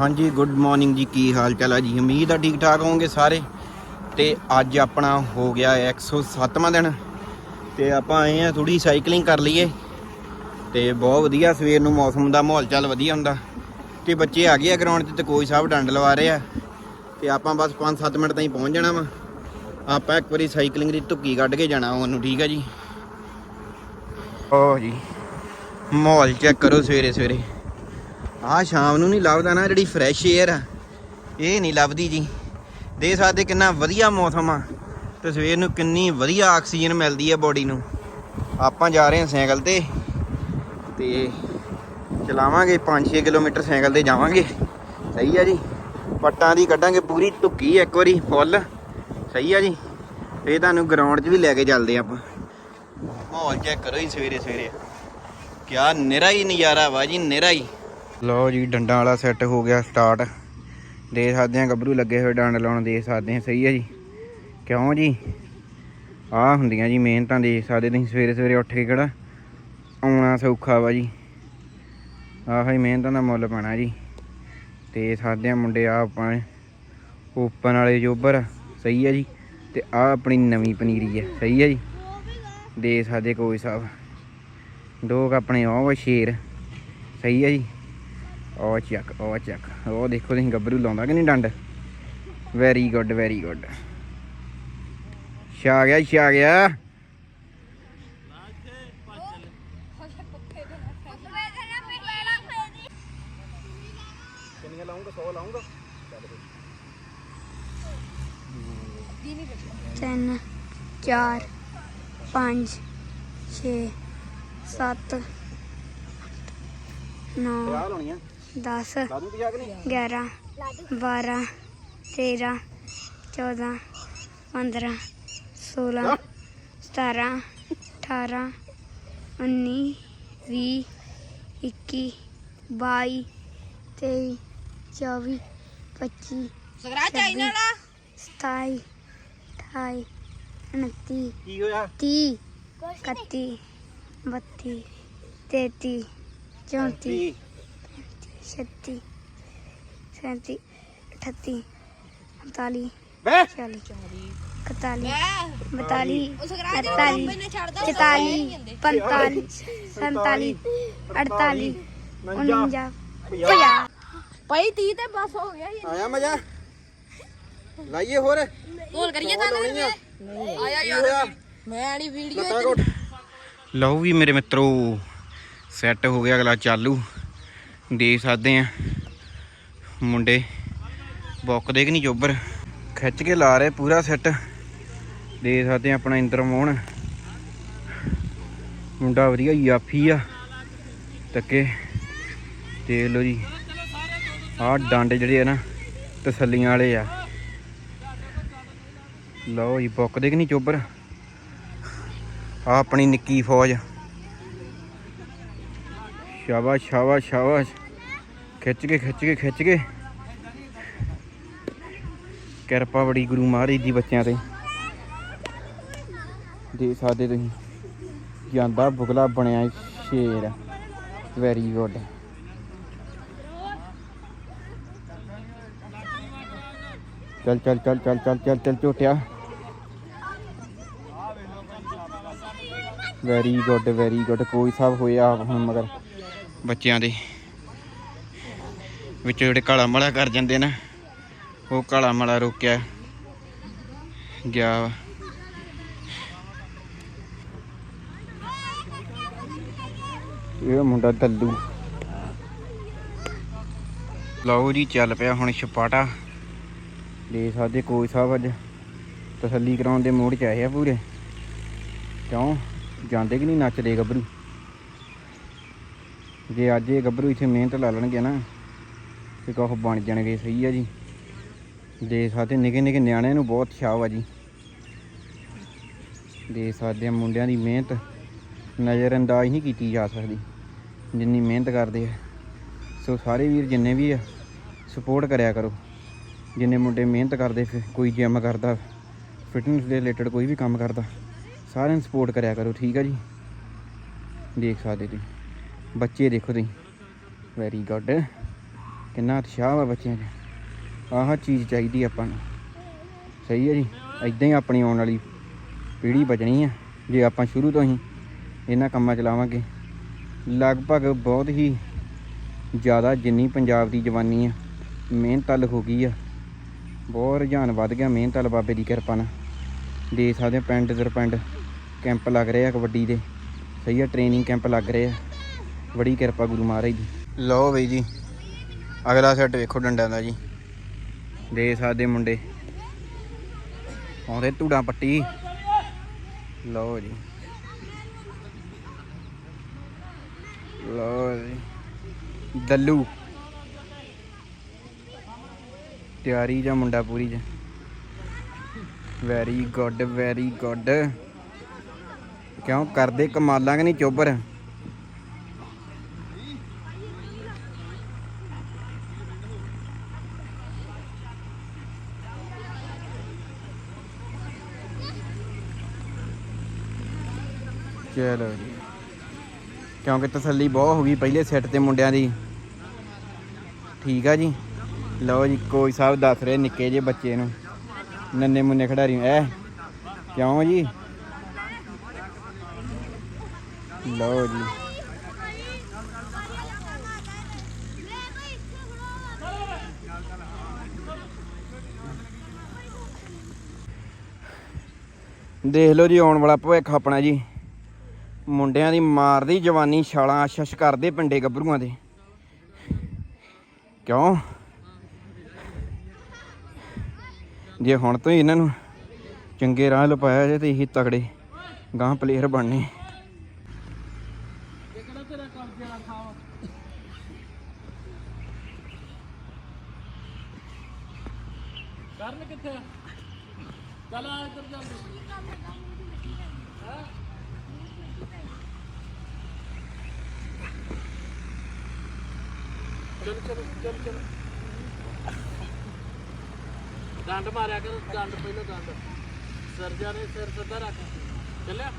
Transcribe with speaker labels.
Speaker 1: ਹਾਂਜੀ good morning ਜੀ ਕੀ ਹਾਲ ਚਾਲ ਹੈ ਜੀ? ਉਮੀਦ ਆ ਠੀਕ ਠਾਕ ਹੋਵੋਗੇ ਸਾਰੇ। ਤੇ ਅੱਜ ਆਪਣਾ ਹੋ ਗਿਆ 107ਵਾਂ ਦਿਨ। ਤੇ ਆਪਾਂ ਆਏ ਆ ਥੋੜੀ ਸਾਈਕਲਿੰਗ ਕਰ ਲਈਏ। ਤੇ ਬਹੁਤ ਵਧੀਆ ਸਵੇਰ ਨੂੰ ਮੌਸਮ ਦਾ ਮਾਹੌਲ ਚੱਲ ਵਧੀਆ ਹੁੰਦਾ। ਤੇ ਬੱਚੇ ਆ ਗਏ ਆ ਗਰਾਊਂਡ 'ਤੇ ਤੇ ਕੋਈ ਸਾਹਿਬ ਡੰਡ ਲਵਾ ਰਹੇ। ਆ ਤੇ ਆਪਾਂ ਬਸ 5-7 ਮਿੰਟ ਤਾਈਂ ਪਹੁੰਚ ਜਾਣਾ ਵਾ। ਆਪਾਂ ਇੱਕ ਵਾਰੀ ਸਾਈਕਲਿੰਗ ਦੀ ਧੁੱਕੀ ਕੱਢ ਕੇ ਜਾਣਾ ਉਹਨੂੰ ਠੀਕ ਆ ਜੀ? ਓ ਜੀ। ਮਾਹੌਲ ਚੈੱਕ ਕਰੋ ਸਵੇਰੇ ਸਵੇਰੇ ਆ ਸ਼ਾਮ ਨੂੰ ਨਹੀਂ ਲੱਭਦਾ ਨਾ, ਜਿਹੜੀ ਫਰੈਸ਼ 에ਅਰ ਆ। ਇਹ ਨਹੀਂ ਲੱਭਦੀ ਜੀ। ਦੇ ਸਕਦੇ ਕਿੰਨਾ ਵਧੀਆ ਮੌਸਮ ਆ। ਤੇ ਸਵੇਰ ਨੂੰ ਕਿੰਨੀ ਵਧੀਆ ਆਕਸੀਜਨ ਮਿਲਦੀ ਆ ਬੋਡੀ ਨੂੰ। ਆਪਾਂ ਜਾ ਰਹੇ ਹਾਂ ਸਾਈਕਲ ਤੇ। ਤੇ ਚਲਾਵਾਂਗੇ 5-6 ਕਿਲੋਮੀਟਰ ਸਾਈਕਲ ਤੇ ਜਾਵਾਂਗੇ। ਸਹੀ ਆ ਜੀ। ਪੱਟਾਂ ਦੀ ਕੱਢਾਂਗੇ ਪੂਰੀ ਧੁੱਕੀ ਇੱਕ ਵਾਰੀ, ਫੁੱਲ। ਸਹੀ ਆ ਜੀ। ਇਹ ਤੁਹਾਨੂੰ ਗਰਾਊਂਡ 'ਚ ਵੀ ਲੈ ਕੇ ਚੱਲਦੇ ਆਪਾਂ। ਮਾਹੌਲ ਚੈੱਕ ਕਰੋ ਜੀ ਸਵੇਰੇ ਸਵੇਰੇ ਕਿਆ ਨਿਰਾ ਹੀ ਨਜ਼ਾਰਾ ਵਾ ਜੀ ਨਿਰਾ ਹੀ ਲਓ ਜੀ ਡੰਡਾ ਵਾਲਾ ਸੈੱਟ ਹੋ ਗਿਆ ਸਟਾਰਟ ਦੇ ਸਕਦੇ ਆ ਗੱਭਰੂ ਲੱਗੇ ਹੋਏ ਡੰਡ ਲਾਉਣ ਦੇ ਸਕਦੇ ਆ ਸਹੀ ਆ ਜੀ। ਕਿਉਂ ਜੀ? ਆਹ ਹੁੰਦੀਆਂ ਜੀ ਮਿਹਨਤਾਂ ਦੇ ਸਕਦੇ ਤੁਸੀਂ ਸਵੇਰੇ ਸਵੇਰੇ ਉੱਠ ਕੇ ਕਿਹੜਾ ਆਉਣਾ ਸੌਖਾ ਵਾ ਜੀ। ਆਹ ਹੀ ਮਿਹਨਤਾਂ ਦਾ ਮੁੱਲ ਪੈਣਾ ਜੀ। ਤੇ ਸਾਡੇ ਆ ਮੁੰਡੇ ਆ ਆਪਾਂ ਓਪਨ ਵਾਲੇ ਜੋਬਰ ਆ, ਸਹੀ ਆ ਜੀ। ਤੇ ਆ ਆਪਣੀ ਨਵੀਂ ਪਨੀਰੀ ਆ ਸਹੀ ਆ ਜੀ। ਦੇ ਸਾਡੇ ਕੋਈ ਸਾਹਿਬ ਦੋ ਆਪਣੇ ਉਹ ਵਾ ਸ਼ੇਰ ਸਹੀ ਆ ਜੀ। ਉਹ ਚੱਕ ਉਹ ਚੱਕ ਉਹ ਦੇਖੋ ਤੁਸੀਂ ਗੱਭਰੂ ਲਾਉਂਦਾ ਕਿ ਨਹੀਂ ਡੰਡ? ਵੈਰੀ ਗੁੱਡ ਵੈਰੀ ਗੁੱਡ ਛਾ ਗਿਆ ਛਾ ਗਿਆ। ਕਿੰਨੀਆਂ ਲਾਉਂਗਾ? 100 ਲਾਉਂਗਾ?
Speaker 2: ਤਿੰਨ ਚਾਰ ਪੰਜ ਛੇ ਸੱਤ ਨੌ
Speaker 1: ਆ। ਲਾਉਣੀਆਂ
Speaker 2: 10
Speaker 1: ਲਾ ਦੂੰ ਕਿ ਨਹੀਂ
Speaker 2: 11 12 13 14 15 16 17 18 19 20 21 22 23 24 25
Speaker 3: ਸਗਰਾ ਚਾਈਨਾ ਦਾ
Speaker 2: 27 28 29
Speaker 1: ਕੀ ਹੋਇਆ
Speaker 2: 30 31 32 33 34 36 37 38 39
Speaker 1: ਬੈ।
Speaker 2: 40 41
Speaker 3: ਮੈਂ
Speaker 2: 42
Speaker 3: ਉਹ ਸਗਰਾ ਦੇ
Speaker 2: 43
Speaker 3: ਬੰਬੇ ਨੇ ਛੱਡਦਾ
Speaker 2: 44 45 47 48 49 50
Speaker 3: ਭਾਈ 30 ਤੇ ਬਸ ਹੋ ਗਿਆ ਜੀ।
Speaker 1: ਆਇਆ ਮਜ਼ਾ? ਲਾਈਏ ਹੋਰ?
Speaker 3: ਗੋਲ ਕਰੀਏ ਤਾਂ ਆਇਆ
Speaker 1: ਯਾਰ
Speaker 3: ਮੈਂ ਨਹੀਂ ਵੀਡੀਓ
Speaker 1: ਲੱਤਾਂ ਘੁੱਟ। ਲਓ ਵੀ ਮੇਰੇ ਮਿੱਤਰੋ ਸੈੱਟ ਹੋ ਗਿਆ ਅਗਲਾ ਚਾਲੂ। ਦੇਖ ਸਕਦੇ ਆ। ਮੁੰਡੇ ਬੁੱਕਦੇ ਕਿ ਨਹੀਂ ਚੋਬਰ ਖਿੱਚ ਕੇ ਲਾ ਰਹੇ ਪੂਰਾ ਸੈੱਟ ਦੇਖ ਸਕਦੇ ਆ ਆਪਣਾ ਇੰਦਰ ਮੋਹਨ। ਮੁੰਡਾ ਵਧੀਆ ਯਾਫੀ ਆ। ਤੱਕੇ ਦੇਖ ਲਓ ਜੀ। ਆਹ ਡੰਡ ਜਿਹੜੇ ਆ ਨਾ, ਤਸੱਲੀਆਂ ਵਾਲੇ ਆ। ਲਓ ਜੀ, ਬੁੱਕਦੇ ਕਿ ਨਹੀਂ ਚੋਬਰ ਆ ਆਪਣੀ ਨਿੱਕੀ ਫੌਜ। ਸ਼ਾਬਾਸ਼ ਸ਼ਾਬਾਸ਼ ਸ਼ਾਬਾਸ਼। ਖਿੱਚ ਕੇ ਖਿੱਚ ਕੇ ਖਿੱਚ ਕੇ। ਕਿਰਪਾ ਬੜੀ ਗੁਰੂ ਮਹਾਰਾਜ ਦੀ ਬੱਚਿਆਂ ਤੇ। ਦੇ ਸਕਦੇ ਤੁਸੀਂ, ਜਾਂਦਾ ਬੁਗਲਾ ਬਣਿਆ ਸ਼ੇਰ ਵੈਰੀ ਗੁੱਡ ਚੱਲ ਚੱਲ ਚੱਲ ਚੱਲ ਚੱਲ ਚੱਲ ਚੱਲ, ਝੋਟਿਆ। ਵੈਰੀ ਗੁੱਡ ਵੈਰੀ ਗੁੱਡ ਕੋਈ ਸਭ ਹੋਇਆ ਹੁਣ ਮਗਰ। ਬੱਚਿਆਂ ਦੇ। ਵਿੱਚ ਜਿਹੜੇ ਕਾਲਾ ਮਲਾ ਕਰ ਜਾਂਦੇ ਨੇ, ਉਹ ਕਾਲਾ ਮਲਾ ਰੋਕਿਆ। ਗਿਆ ਵਾ। ਇਹ ਮੁੰਡਾ ਦੱਲੂ। ਲਓ ਜੀ, ਚੱਲ ਪਿਆ ਹੁਣ ਛਪਾਟਾ। ਦੇ ਸਕਦੇ ਕੋਚ ਸਾਹਿਬ ਅੱਜ ਤਸੱਲੀ ਕਰਾਉਣ ਦੇ ਮੋੜ ਚ ਆਏ ਆ ਪੂਰੇ। ਕਿਉਂ? ਜਾਂਦੇ ਕਿ ਨਹੀਂ ਨੱਚਦੇ ਗੱਭਰੂ? ਜੇ ਅੱਜ ਇਹ ਗੱਭਰੂ ਇੱਥੇ ਮਿਹਨਤ ਲਾ ਲੈਣਗੇ ਨਾ, ਤੇ ਕਹੋ ਬਣ ਜਾਣਗੇ, ਸਹੀ ਆ ਜੀ। ਦੇ ਸਕਦੇ ਨਿੱਕੇ ਨਿੱਕੇ ਨਿਆਣਿਆਂ ਨੂੰ ਬਹੁਤ ਛਾਵ ਆ ਜੀ। ਦੇ ਸਕਦੇ ਆ ਮੁੰਡਿਆਂ ਦੀ ਮਿਹਨਤ ਨਜ਼ਰ ਅੰਦਾਜ਼ ਨਹੀਂ ਕੀਤੀ ਜਾ ਸਕਦੀ, ਜਿੰਨੀ ਮਿਹਨਤ ਕਰਦੇ ਆ। ਸੋ ਸਾਰੇ ਵੀਰ ਜਿੰਨੇ ਵੀ ਆ ਸਪੋਰਟ ਕਰਿਆ ਕਰੋ। ਜਿੰਨੇ ਮੁੰਡੇ ਮਿਹਨਤ ਕਰਦੇ, ਫਿਰ ਕੋਈ ਜਿਮ ਕਰਦਾ ਫਿਟਨੈਸ ਦੇ ਰਿਲੇਟਡ ਕੋਈ ਵੀ ਕੰਮ ਕਰਦਾ, ਸਾਰਿਆਂ ਨੂੰ ਸਪੋਰਟ ਕਰਿਆ ਕਰੋ, ਠੀਕ ਆ ਜੀ। ਦੇਖ ਸਕਦੇ ਤੁਸੀਂ। ਬੱਚੇ ਦੇਖੋ ਤੁਸੀਂ। ਵੈਰੀ ਗੁੱਡ ਕਿੰਨਾ ਉਤਸ਼ਾਹ ਵਾ ਬੱਚਿਆਂ 'ਚ। ਆਹ ਚੀਜ਼ ਚਾਹੀਦੀ ਆਪਾਂ ਨੂੰ। ਸਹੀ ਹੈ ਜੀ। ਇਦਾਂ ਹੀ ਆਪਣੀ ਆਉਣ ਵਾਲੀ ਪੀੜ੍ਹੀ ਬਚਣੀ ਆ। ਜੇ ਆਪਾਂ ਸ਼ੁਰੂ ਤੋਂ ਹੀ ਇਹਨਾਂ ਕੰਮਾਂ ਚਲਾਵਾਂਗੇ ਲਗਭਗ ਬਹੁਤ ਹੀ ਜ਼ਿਆਦਾ ਜਿੰਨੀ ਪੰਜਾਬ ਦੀ ਜਵਾਨੀ ਆ, ਮਿਹਨਤ ਵੱਲ ਹੋ ਗਈ ਆ। ਬਹੁਤ ਰੁਝਾਨ ਵੱਧ ਗਿਆ ਮਿਹਨਤ ਵੱਲ ਬਾਬੇ ਦੀ ਕਿਰਪਾ ਨਾਲ। ਦੇ ਸਕਦੇ ਪਿੰਡ ਦਰ ਪਿੰਡ। ਕੈਂਪ ਲੱਗ ਰਹੇ ਆ ਕਬੱਡੀ ਦੇ। ਸਹੀ ਆ ਟ੍ਰੇਨਿੰਗ ਕੈਂਪ ਲੱਗ ਰਹੇ ਆ। ਬੜੀ ਕਿਰਪਾ ਗੁਰੂ ਮਹਾਰਾਜ ਦੀ। ਲਓ ਬਈ ਜੀ ਅਗਲਾ ਸੈੱਟ ਵੇਖੋ ਡੰਡਿਆਂ ਦਾ ਜੀ। ਦੇ ਸਕਦੇ ਮੁੰਡੇ। ਆਉਂਦੇ ਧੂੜਾਂ ਪੱਟੀ। ਲਓ ਜੀ। ਲਓ ਜੀ। ਦੱਲੂ। ਤਿਆਰੀ ਜਾਂ ਮੁੰਡਾ ਪੂਰੀ ਜਾਂ? ਵੈਰੀ ਗੁੱਡ ਵੈਰੀ ਗੁੱਡ ਕਿਉਂ? ਕਰਦੇ ਕਮਾਲਾਂ ਕਿ ਨਹੀਂ ਚੋਬਰ? ਚਲੋ। ਜੀ ਕਿਉਂਕਿ ਤਸੱਲੀ ਬਹੁਤ ਹੋ ਗਈ ਪਹਿਲੇ ਸੈੱਟ ਤੇ ਮੁੰਡਿਆਂ ਦੀ। ਠੀਕ ਆ ਜੀ। ਲਓ ਜੀ, ਕੋਈ ਸਾਹਿਬ ਦੱਸ ਰਹੇ ਨਿੱਕੇ ਜੇ ਬੱਚੇ ਨੂੰ। ਨੰਨੇ ਮੁੰਨੇ ਖਿਡਾਰੀ ਐ ਕਿਉਂ ਜੀ? ਲਓ ਜੀ। ਦੇਖ ਲਓ ਜੀ, ਆਉਣ ਵਾਲਾ ਭਵਿੱਖ ਆਪਣਾ ਜੀ। ਮੁੰਡਿਆਂ ਦੀ ਮਾਰਦੀ ਜਵਾਨੀ ਛਾਲਾਂ ਆਸ਼ਸ਼ ਕਰਦੇ ਪਿੰਡੇ ਗੱਭਰੂਆਂ ਦੇ। ਕਿਉਂ? ਜੇ ਹੁਣ ਤੋਂ ਹੀ ਇਹਨਾਂ ਨੂੰ ਚੰਗੇ ਰਾਹ ਲਪਾਇਆ ਜੇ ਤੇ ਇਹੀ ਤਗੜੇ ਗਾਂ ਪਲੇਅਰ ਬਣਨੇ।
Speaker 4: ਕਰਨ ਕਿੱਥੇ ਚੱਲ ਆ ਇੱਧਰ ਚੱਲ। ਚਲ ਚਲ ਚਲ ਚਲ। ਡੰਡ ਮਾਰਿਆ ਕਰ ਡੰਡ ਪਹਿਲਾਂ ਡੰਡ ਸਰਜਾ ਨੇ ਸਿਰ ਸਿੱਧਾ ਰੱਖ। ਚੱਲਿਆ?